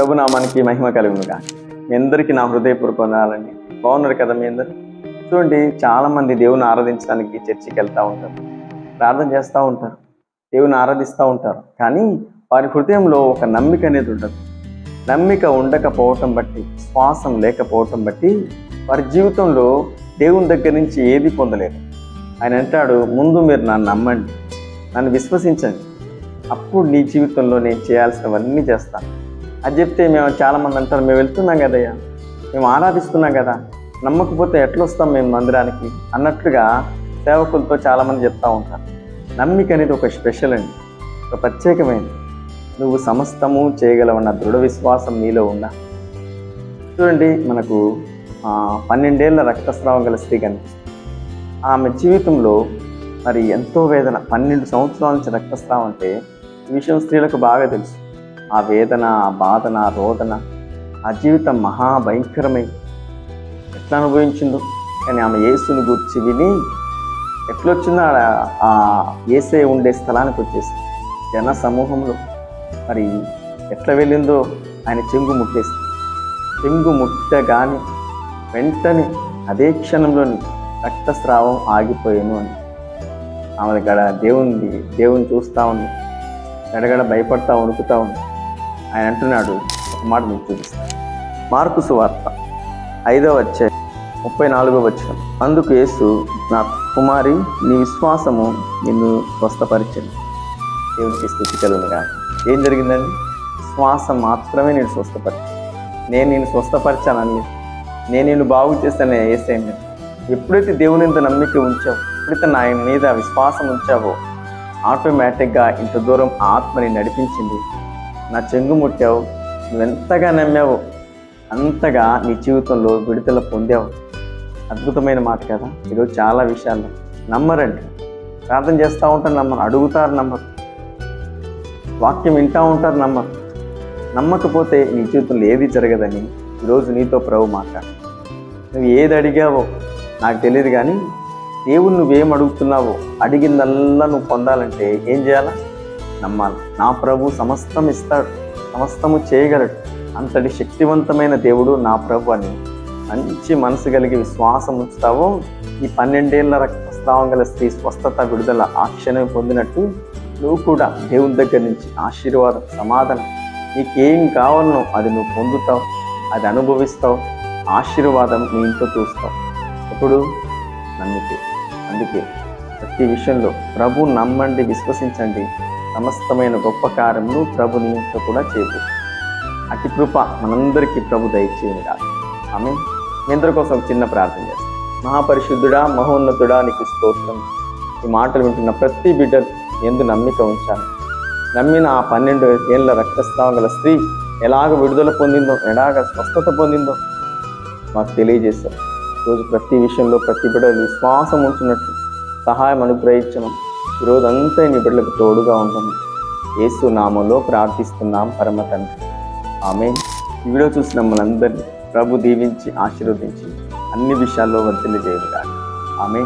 ప్రభునామానికి మహిమ కలుగునుగా. మీ అందరికీ నా హృదయపూర్వక వందనాలండి. బాగున్నారు కదా మీ అందరు? చూడండి చాలామంది దేవుని ఆరాధించడానికి చర్చికి వెళ్తూ ఉంటారు. ప్రార్థన చేస్తూ ఉంటారు. దేవుని ఆరాధిస్తూ ఉంటారు. కానీ వారి హృదయంలో ఒక నమ్మిక అనేది ఉండదు నమ్మిక ఉండకపోవటం బట్టి శ్వాసం లేకపోవటం బట్టి వారి జీవితంలో దేవుని దగ్గర నుంచి ఏది పొందలేరు ఆయన అంటాడు ముందు మీరు నన్ను నమ్మండి. నన్ను విశ్వసించండి. అప్పుడు నీ జీవితంలో నేను చేయాల్సినవన్నీ చేస్తాను. అది చెప్తే మేము చాలామంది అంటారు మేము వెళ్తున్నాం కదయ్యా. మేము ఆరాధిస్తున్నాం కదా. నమ్మకపోతే ఎట్లా వస్తాం మేము మందిరానికి? అన్నట్లుగా సేవకులతో చాలామంది చెప్తా ఉంటారు. నమ్మిక అనేది ఒక స్పెషల్ అండి. ఒక ప్రత్యేకమైనది. నువ్వు సమస్తము చేయగలవన్న దృఢ విశ్వాసం నీలో ఉన్నా చూడండి మనకు పన్నెండేళ్ళ రక్తస్రావం గల స్త్రీ కనిపిస్తుంది. ఆమె జీవితంలో మరి ఎంతో వేదన. పన్నెండు సంవత్సరాల నుంచి రక్తస్రావం అంటే ఈ విషయం స్త్రీలకు బాగా తెలుసు. ఆ వేదన ఆ బాధన ఆ రోదన ఆ జీవితం మహా భయంకరమై ఎట్లా అనుభవించిందో? కానీ ఆమె యేసుని గురించి విని ఎట్లొచ్చిందో ఆడ ఆ ఏసే ఉండే స్థలానికి వచ్చేసింది. జన సమూహంలో. మరి ఎట్లా వెళ్ళిందో? ఆయన చెంగు ముట్టేసింది. చెంగు ముట్టగానే వెంటనే అదే క్షణంలోని రక్తస్రావం ఆగిపోయాను అని. ఆమె గడ దేవుని దేవుని చూస్తూ ఉంది. గడగడ భయపడతా వణుకుతా ఉంది. ఆయన అంటున్నాడు ఒక మాట మీకు చూపిస్తాను మార్కు సువార్త ఐదవ వచ్చే ముప్పై నాలుగో వచ్చిన అందుకు యేసు నా కుమారి నీ విశ్వాసము నిన్ను స్వస్థపరిచింది దేవునికి స్థుతి కలుగునుగా ఏం జరిగిందండి? శ్వాస మాత్రమే నేను స్వస్థపరిచాను. నేను నేను స్వస్థపరిచానండి నేను నేను బాగు చేస్తానే ఏసైంది ఎప్పుడైతే దేవుని ఇంత నమ్మిక ఉంచావు ఎప్పుడైతే నా మీద విశ్వాసం ఉంచావో ఆటోమేటిక్గా ఇంత దూరం ఆత్మని నడిపించింది. నా చెంగు ముట్టావు నువ్వు ఎంతగా అంతగా నీ జీవితంలో విడుదల పొందావు. అద్భుతమైన మాట కదా ఈరోజు చాలా విషయాలు. నమ్మరండి. ప్రార్థన చేస్తూ ఉంటారు నమ్మరు. అడుగుతారు నమ్మరు. వాక్యం వింటూ ఉంటారు నమ్మరు. నమ్మకపోతే నీ జీవితంలో ఏది జరగదని ఈరోజు నీతో ప్రభు మాట్లాడు. నువ్వు ఏది అడిగావో నాకు తెలియదు కానీ దేవుడు నువ్వేం అడుగుతున్నావో అడిగిందల్లా నువ్వు పొందాలంటే ఏం చేయాలా? నమ్మాలి. నా ప్రభు సమస్తం ఇస్తాడు సమస్తము చేయగలడు. అంతటి శక్తివంతమైన దేవుడు నా ప్రభు అని మంచి మనసు కలిగి విశ్వాసం ఉంచుతావో ఈ పన్నెండేళ్ళ రక్తస్రావం గల స్త్రీ స్వస్థత విడుదల ఆ క్షణం పొందినట్టు నువ్వు కూడా దేవుని దగ్గర నుంచి ఆశీర్వాదం సమాధానం. నీకేం కావాలనో అది నువ్వు పొందుతావు అది అనుభవిస్తావు ఆశీర్వాదం నీ ఇంట్లో చూస్తావు. ఇప్పుడు నమ్మితే. అందుకే ప్రతి విషయంలో ప్రభు నమ్మండి విశ్వసించండి. సమస్తమైన గొప్ప కార్యములు ప్రభు నీ కూడా చేపు. అతి కృప మనందరికీ ప్రభు దయచేయని కాదు ఆమె మీ అందరి కోసం ఒక చిన్న ప్రార్థన చేస్తాం. మహాపరిశుద్ధుడా మహోన్నతుడా నీకు స్తోత్రం. ఈ మాటలు వింటున్న ప్రతి బిడ్డ ఎందు నమ్మిక ఉంచాను. నమ్మిన ఆ పన్నెండు ఏళ్ళ రక్తస్రావం గల స్త్రీ ఎలాగ విడుదల పొందిందో ఎలాగ స్వస్థత పొందిందో మాకు తెలియజేస్తారు ఈరోజు ప్రతి విషయంలో ప్రతి బిడ్డ విశ్వాసం ఉంచినట్లు సహాయం అనుగ్రహించమని ఈరోజు అంతా నీ బిడ్డలకు తోడుగా ఉండము యేసు నామంలో ప్రార్థిస్తున్నాం పరమ తండ్రి. ఆమె ఈ వీడియో చూసిన మనందరినీ ప్రభు దీవించి ఆశీర్వదించి అన్ని విషయాల్లో వర్తిల్లి చేయదు ఆమె